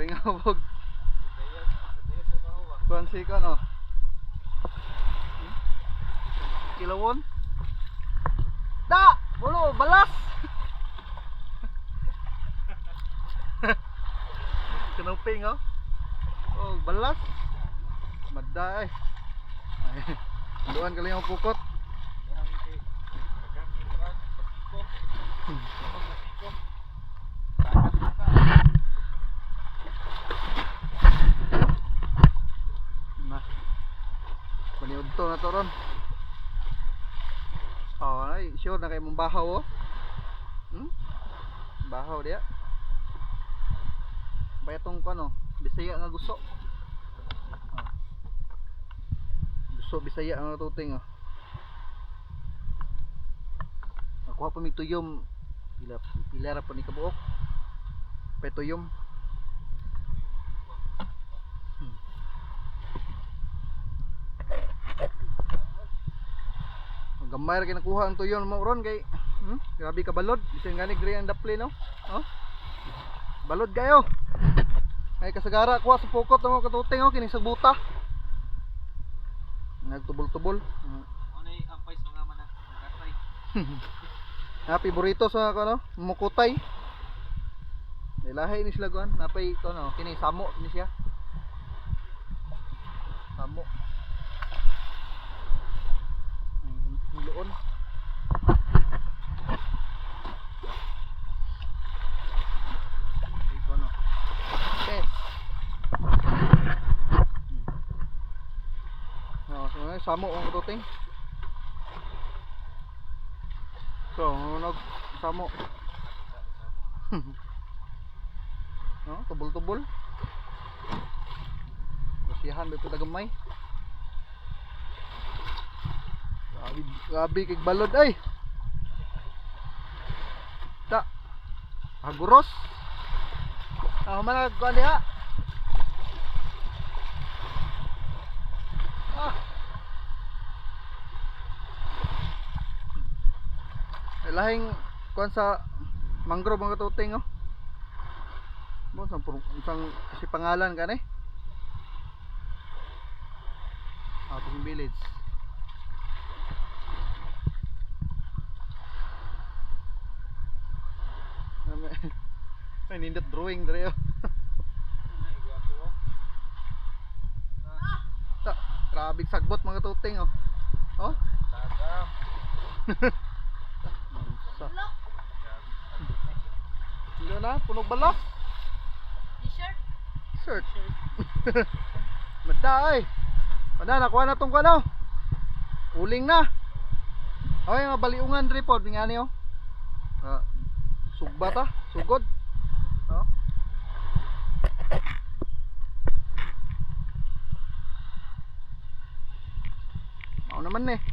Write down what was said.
Dari nga hubog. Kuan si kan oh. Hmm? Kilawon. Da! Bulo, balas! Kanuping oh. Oh, balas. Madda eh. Ay, Duan kali ang pukot. Na. To ron. Oh, ay, sure na kay mong bahaw oh. Hmm? Bahaw dia. Bayatong ko ano, Bisaya nga gusto. Oh. Gusto Bisaya nga tuting oh. Nakuha pa mi tuyom. Pila pila ra pa ni kabuok. Pa Ang Gamay ra kay nakuha ang tuyon mo ron kay hmm? grabe ka balod. Bisan gani gri ang dapli no. Oh. Balod kayo. Ay kasagara kuha sa pukot mo katuting oh kining sa buta. Nagtubol-tubol. Ano yung ampay sa mga? Nagkatay. Happy burrito sa ano, mukutay. Nilahay ni sila guan, napay ko no, kini samo ni siya. Samo. Luon. Okay. Oh, so, ay, samo ang kututing. So, nag samo. no, tubol-tubol. Basihan ba ito tagamay? Grabe kay balod ay. Ta. Aguros. Ah, mana ko diha. Ah. Eh, lahing kuan sa mangrove mga tuting oh. Mo sa purong isang si pangalan kan eh. Ating village. Ay, nindot drawing dere oh. Ta, grabe sagbot mga tuting oh. Oh. Tagam. Sino na? Punog balak? T-shirt? Shirt. Mada ay. Mada nakuha na tong kano. Uling na. Okay, nga baliungan diri pod nga niyo. Ah, sugba ta, sugod. teman-teman nih.